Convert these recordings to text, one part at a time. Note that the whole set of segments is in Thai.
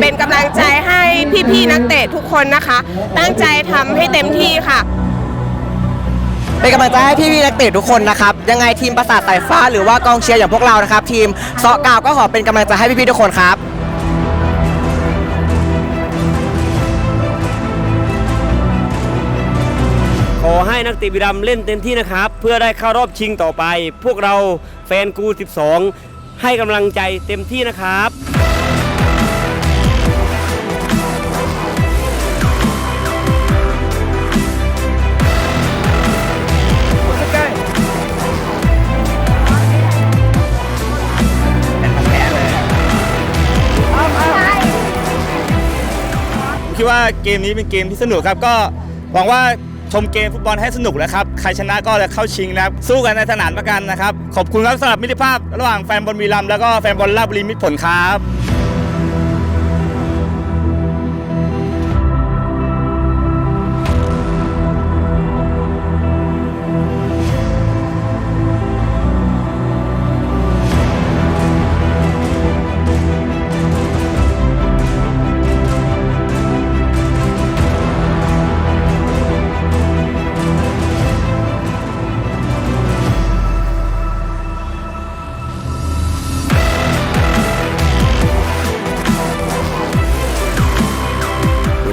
เป็นกำลังใจให้พี่ๆนักเตะทุกคนนะคะ ตั้งใจทำให้เต็มที่ค่ะ เป็นกำลังใจให้พี่ๆนักเตะทุกคนนะครับ ยังไงทีมประสาทสายฟ้าหรือว่ากองเชียร์อย่างพวกเรานะครับ ทีมเซาะกาวก็ขอเป็นกำลังใจให้พี่ๆทุกคนครับขอให้นักเตะบุรีรัมย์เล่นเต็มที่นะครับ เพื่อได้เข้ารอบชิงต่อไป พวกเราแฟนกู 12 ให้กำลังใจเต็มที่นะครับ ดว่าเกมนี้เป็นเกมที่สนุกครับ ก็หวังว่าชมเกมฟุตบอลให้สนุกนะครับ ใครชนะก็จะเข้าชิงนะครับ สู้กันในสนามประกันนะครับ ขอบคุณครับสำหรับมิตรภาพ ระหว่างแฟนบอลมีรัมแล้วก็แฟนบอลลาบุรีมิตรผลครับ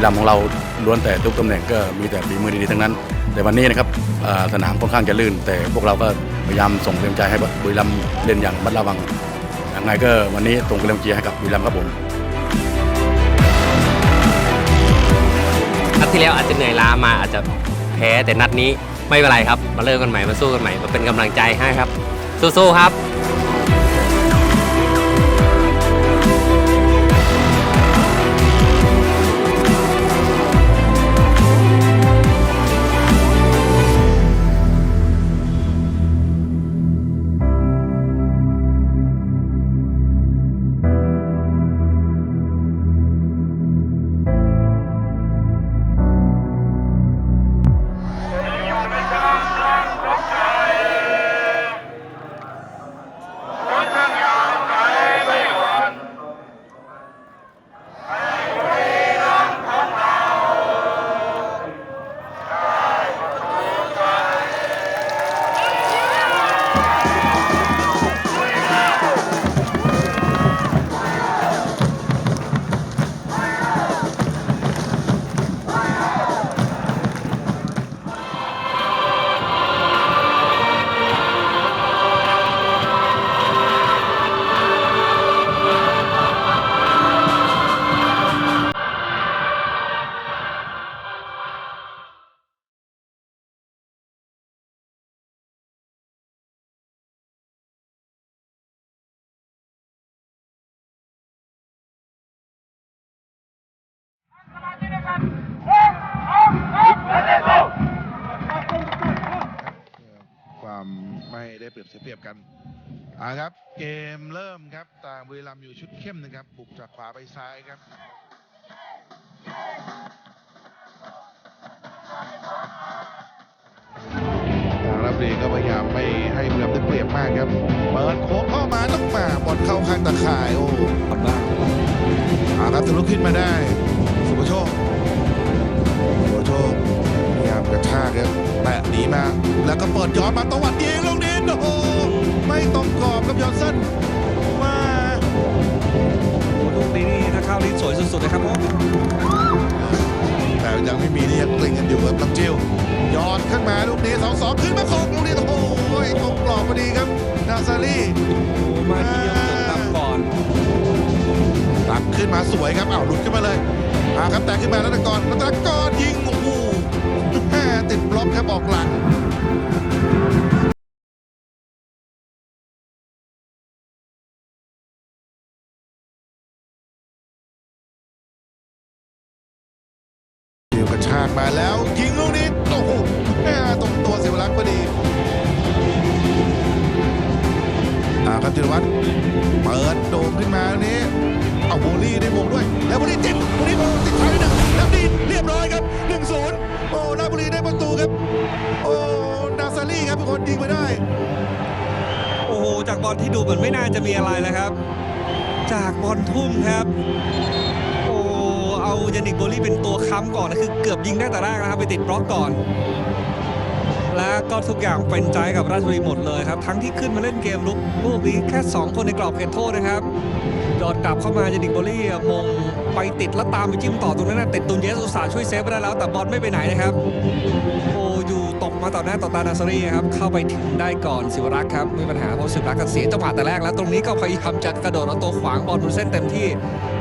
รีรัมย์ของเราล้วนแต่ทุกตำแหน่งก็มีแต่ฝีมือดีๆทั้งนั้น แต่วันนี้นะครับสนามค่อนข้างจะลื่น แต่พวกเราก็พยายามส่งกำลังใจให้บุรีรัมย์เล่นอย่างมัดระวังยังไงก็วันนี้ส่งกำลังใจให้กับบุรีรัมย์ครับผมนัดที่แล้วอาจจะเหนื่อยล้ามาอาจจะแพ้แต่นัดนี้ไม่เป็นไรครับ มาเริ่มกันใหม่มาสู้กันใหม่มาเป็นกำลังใจให้ครับสู้ๆครับ เปรียบเสียเปรียบกันอ่าครับ เกมเริ่มครับต่างบุรีรัมย์อยู่ชุดเข้มนะครับ บุกจากขวาไปซ้ายครับทางรับดีก็พยายามไม่ให้บุรีรัมย์ได้เปรียบมากครับเปิดโค้งเข้ามาต้องมาบอลเข้าข้างตะข่ายโอ้บ้างอ่าครับทะลุขึ้นมาได้สุภโชคสุภโชค กระชากครับแตะหนีมา แล้วก็เปิดย้อนมาตวัดยิงลูกนี้โอ้โหไม่ตรงกรอบครับยอนสันมาลูกนี้นี่ถ้าเข้านี่สวยสุดๆเลยครับผมแต่ยังไม่มีนี่ยังกลิ้งกันอยู่ครับลังจิวย้อนขึ้นมาลูกนี้สองสองขึ้นมาโขกลูกนี้โอ้โหตรงกรอบพอดีครับนาซารีโอ้มาเยี่ยมจนตับก่อนตักขึ้นมาสวยครับอ้าวหลุดขึ้นมาเลยอ่าครับแต่ขึ้นมาแล้วตะกอนแล้วตะกอนยิง อกครับออกหลังเดี๋ยวกระชากมาแล้วยิงลูกนี้โอ้โหแตรงตัวเสียรักษ์พอดีอาครับจิรวัตรเปิดโด่งขึ้นมาตรงนี้เอาโบลี่ได้มงด้วย แล้วโบลี่ติดโบลี่มงติดท้ายด้วยหนึ่งแล้วดีเรียบร้อยครับ1นศูนย์ โอ้ราชบุรีได้ประตูครับ โอ้นาซารี่ครับเป็นคนยิงไปได้ โอ้โห จากบอลที่ดูเหมือนไม่น่าจะมีอะไรแล้วครับ จากบอลทุ่มครับ โอ้เอายานิกโบลี่เป็นตัวค้ำก่อนนะคือเกือบยิงได้แต่แรกนะครับ ไปติดบล็อกก่อน และก็ทุกอย่างเป็นใจกับราชบุรีหมดเลยครับ ทั้งที่ขึ้นมาเล่นเกมลุกลูกนี้แค่ 2 คนในกรอบเขตโทษนะครับโดดกลับเข้ามายานิกโบลี่มงไปติดแล้วตามไปจิ้มต่อตรงนั้นนะติดตุนเยสอุตสาห์ช่วยเซฟไปได้แล้วแต่บอลไม่ไปไหนนะครับโออยู่ตกมาต่อหน้าต่อตานาซารีครับเข้าไปถึงได้ก่อนสิวรักษ์ครับไม่มีปัญหาเพราะสิวรักษ์ก็เสียจังหวะแต่แรกแล้ว ตรงนี้ก็พยายามจะกระโดดเอาตัวขวางบอลบนเส้นเต็มที่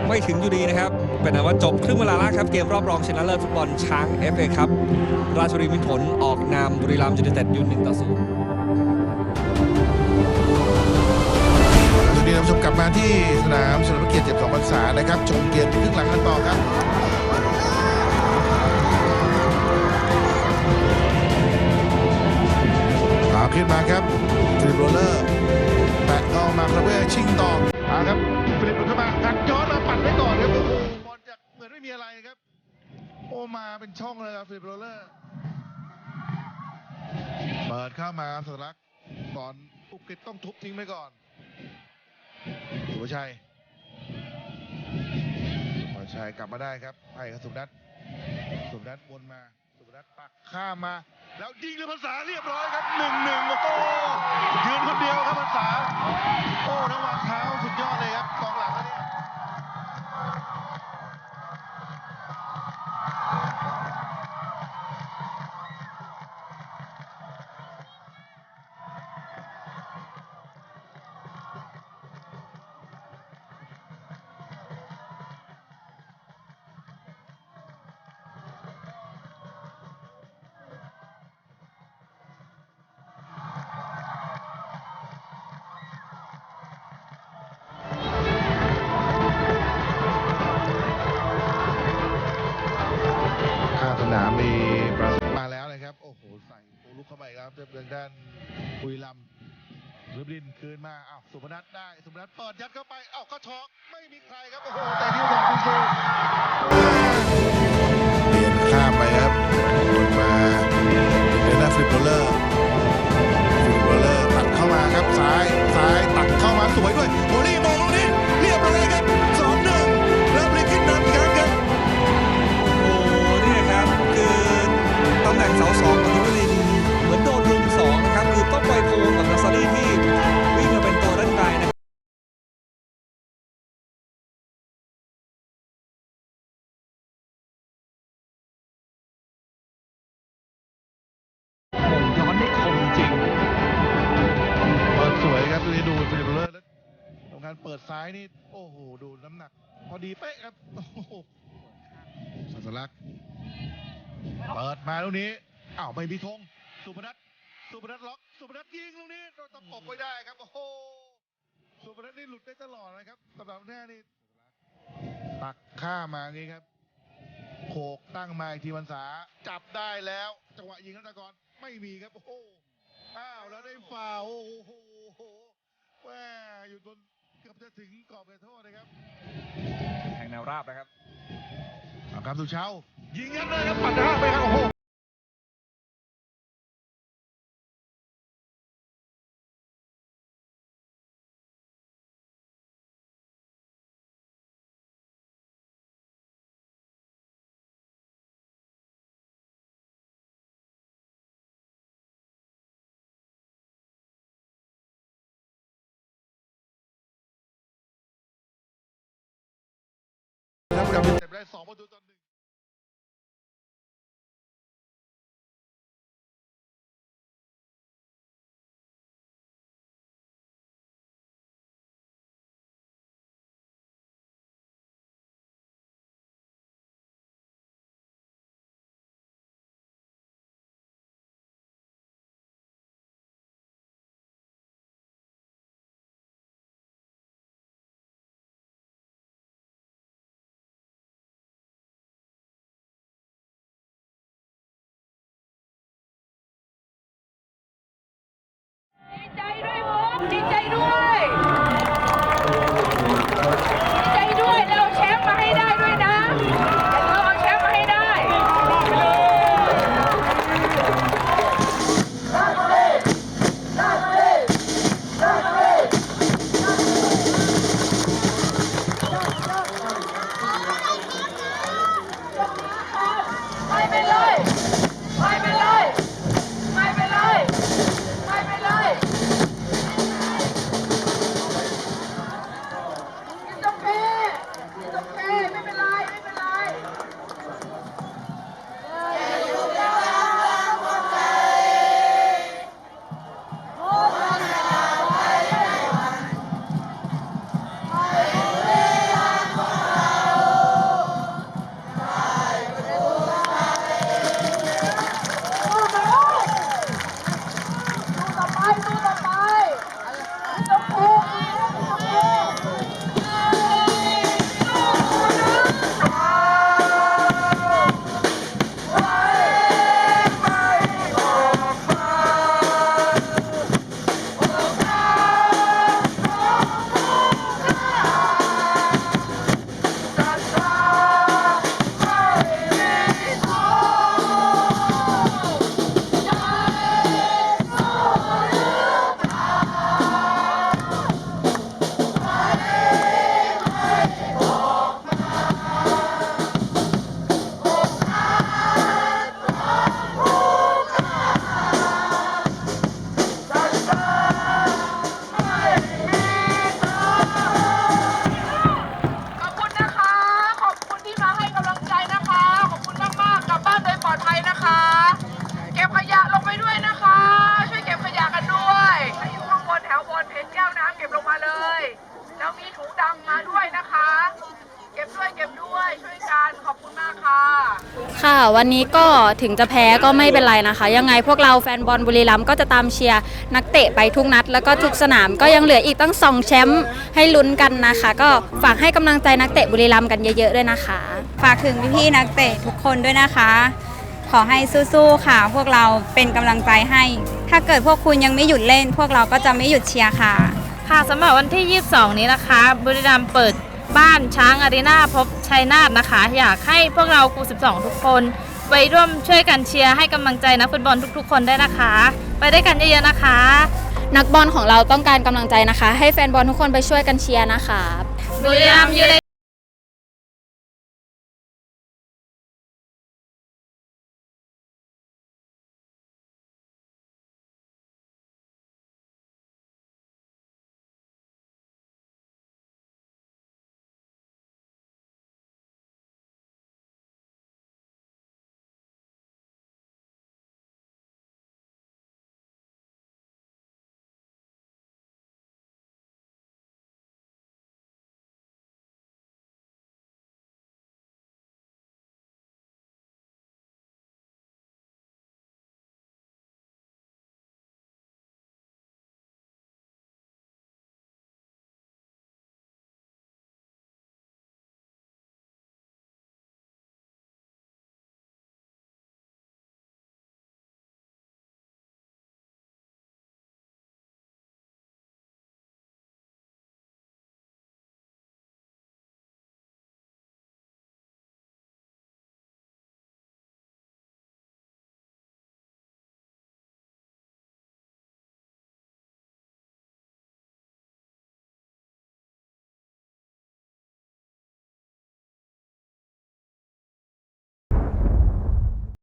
ไม่ถึงอยู่ดีนะครับ เป็นอันว่าจบครึ่งเวลาแรกครับ เกมรอบรองชนะเลิศฟุตบอลช้าง FA ครับ ราชบุรีมิตรผลออกนามบุรีรัมย์ยูไนเต็ดยูหนึ่งต่อศูนย์สวัสดีท่านผู้ชมกลับมาที่สนามเฉลิมเกียรติ7ของพรรษานะครับชมเกมครึ่งหลังกันต่อครับเอาขึ้นมาครับฟิลิปโรลเลอร์แตะเข้ามาครับเพื่อชิงต่อ มาเป็นช่องเลยครับฟิลิปโรเลอร์เปิดเข้ามาสลักบอลอุกฤษต้องทุบทิ้งไปก่อนสุภชัยสุภชัยกลับมาได้ครับให้กับสุนัทสุนัทวนมาสุนัทปักข้ามมา แล้วยิงเลยภาษาเรียบร้อยครับหนึ่งหนึ่งโอ้ อ้าวสุพนัทได้สุพนัทเปิดยัดเข้าไปอ้าวก็ช็อกไม่มีใครครับโอ้โหแต่ที่ของคุณซูเปลี่ยนข้ามไปครับวนมาเป็นหน้าฟลิปโรลเลอร์ฟลิปโรลเลอร์ตัดเข้ามาครับซ้ายซ้ายตัดเข้ามาสวยด้วยโอลี่ การเปิดซ้ายนี่โอ้โหดูน้ำหนัก พอดีเป๊ะครับโอ้โหสัสลักษณ์เปิดมาลูกนี้อ้าวไม่มีธงสุพนัทสุพนัทล็อกสุพนัทยิงลูกนี้เราตะปบไว้ได้ครับโอ้โหสุพนัทนี่หลุดได้ตลอดนะครับสำหรับแน่นี่ตักข้ามาอย่างงี้ครับโขกตั้งมาอีกทีวันษาจับได้แล้ว จังหวะยิงนัตะกรไม่มีครับโอ้โหอ้าวแล้วได้ฟาโอ้โหแหม่อยู่บน เกือบจะถึงกรอบเขตโทษนะครับแทงแนวราบนะครับเอาครับสุเช้ายิงยันเลยครับปัดหน้าไปครับโอ้โห ได้สองประตูต่อหนึ่ง วันนี้ก็ถึงจะแพ้ก็ไม่เป็นไรนะคะ ยังไงพวกเราแฟนบอลบุรีรัมย์ก็จะตามเชียร์นักเตะไปทุกนัด แล้วก็ทุกสนามก็ยังเหลืออีกตั้งสองแชมป์ให้ลุ้นกันนะคะ ก็ฝากให้กำลังใจนักเตะบุรีรัมย์กันเยอะๆด้วยนะคะ ฝากถึงพี่ๆนักเตะทุกคนด้วยนะคะ ขอให้สู้ๆค่ะ พวกเราเป็นกำลังใจให้ ถ้าเกิดพวกคุณยังไม่หยุดเล่น พวกเราก็จะไม่หยุดเชียร์ค่ะ ค่ะสำหรับวันที่ 22 นี้นะคะ บุรีรัมย์เปิด บ้านช้างอารีนาพบชัยนาทนะคะ อยากให้พวกเราครู12 ทุกคนไปร่วมช่วยกันเชียร์ให้กำลังใจนักฟุตบอลทุกๆ คนได้วยนะคะ ไปได้วยกันเยอะๆนะคะ นักบอลของเราต้องการกำลังใจนะคะ ให้แฟนบอลทุกคนไปช่วยกันเชียร์นะคะบุรีรัมย์ยูไน